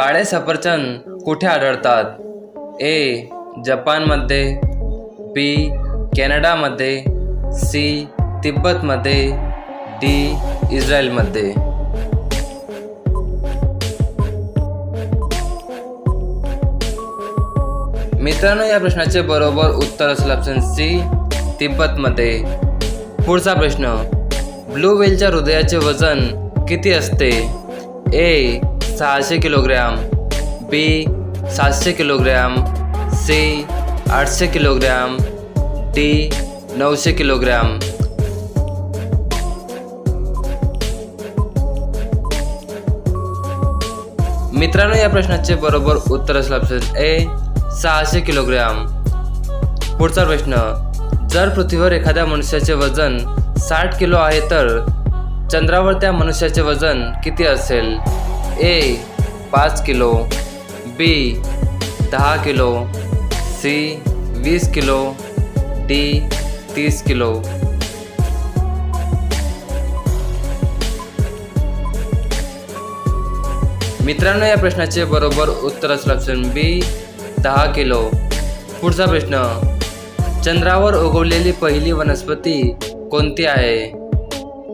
काळे सफरचंद कुठे आढळतात? ए जपानमध्ये बी कॅनडामध्ये सी तिब्बतमध्ये डी इस्रायलमध्ये. मित्रांनो या प्रश्नाचे बरोबर उत्तर असेल ऑप्शन सी तिब्बतमध्ये. पुढचा प्रश्न ब्लू व्हेलच्या हृदयाचे वजन किती असते? ए सहाशे किलोग्रॅम. बी सातशे किलोग्रॅम. सी आठशे किलोग्रॅम. डी नऊशे किलोग्रॅम. मित्रांनो या प्रश्नाचे बरोबर उत्तर असेल ऑप्शन ए सहाशे किलोग्रॅम. पुढचा प्रश्न जर पृथ्वीवर एखाद्या मनुष्याचे वजन साठ किलो आहे तर चंद्रावर त्या मनुष्याचे वजन किती असेल? ए पाच किलो. बी दहा किलो. सी वीस किलो. डी तीस किलो. मित्रांनो या प्रश्नाचे बरोबर उत्तर असलं ऑप्शन बी दहा किलो. पुढचा प्रश्न चंद्रावर उगवलेली पहिली वनस्पती कोणती आहे?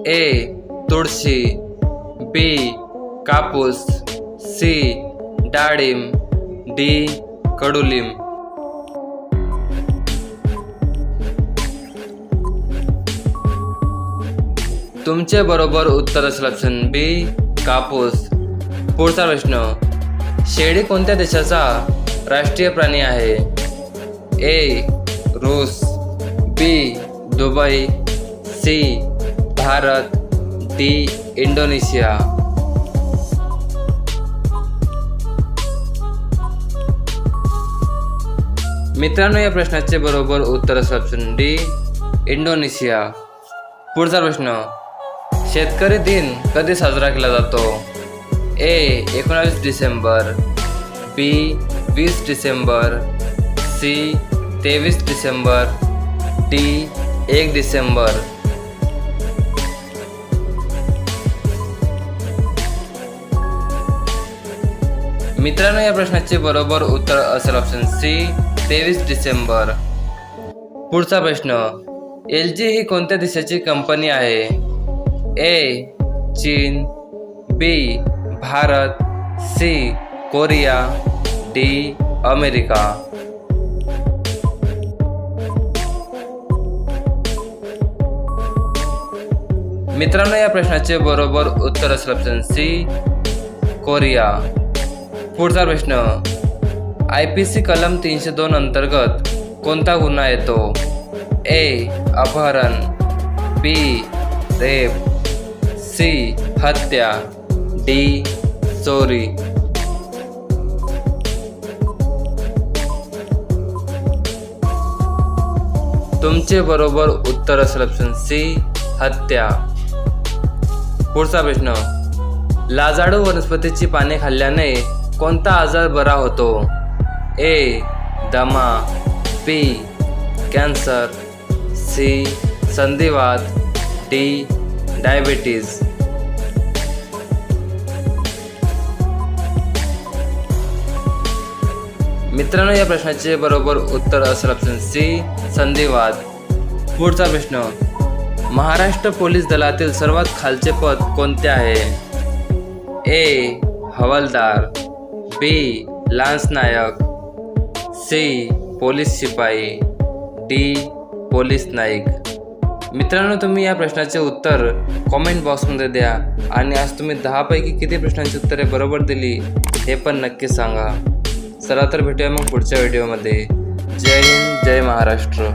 ए तुळशी. बी कापूस सी डाळिंब डी कडुलिंब. तुमचे बरोबर उत्तर असेल ऑप्शन बी कापूस. पुढचा प्रश्न शेळी कोणत्या देशाचा राष्ट्रीय प्राणी आहे? ए रूस. B Dubai. C Bharat. D Indonesia. मित्रांनो या प्रश्नाचे बरोबर उत्तर असं ऑप्शन डी इंडोनेशिया. पुढचा प्रश्न शेतकरी दिन कधी साजरा केला जातो? ए एकोणावीस डिसेंबर बी वीस डिसेंबर सी तेवीस डिसेंबर डी एक डिसेंबर. मित्रांनो या प्रश्नाचे बरोबर उत्तर असेल ऑप्शन सी तेवीस डिसेंबर. पुढचा प्रश्न एल जी ही कोणत्या देशाची कंपनी आहे? ए चीन B Bharat C Korea D America. मित्रांनो या प्रश्नाचे बरोबर उत्तर असेल ऑप्शन सी कोरिया. पुढचा प्रश्न. आय पी सी कलम तीनशे दोन अंतर्गत कोणता गुन्हा येतो? ए अपहरण. B rape. सी हत्या. डी चोरी. तुमचे बरोबर उत्तर असेल ऑप्शन सी हत्या. पुढचा प्रश्न. लाजाडू वनस्पतीची पाने खाल्ल्याने कोणता आजार बरा होतो? ए दमा. B cancer. C संधिवात. D diabetes. मित्रांनो या प्रश्नाचे बरोबर उत्तर असेल ऑप्शन सी संधिवाद पुढचा प्रश्न. महाराष्ट्र पोलीस दलातील सर्वात खालचे पद कोणते आहे? ए हवालदार. B lance naik C police शिपाई डी पोलीस नाईक मित्रांनो तुम्ही या प्रश्नाचे उत्तर कॉमेंट बॉक्समध्ये द्या आणि आज तुम्ही दहापैकी किती प्रश्नांची उत्तरे बरोबर दिली हे पण नक्की सांगा. चला तर भेटूया मग पुढच्या व्हिडिओमध्ये जय हिंद जय महाराष्ट्र.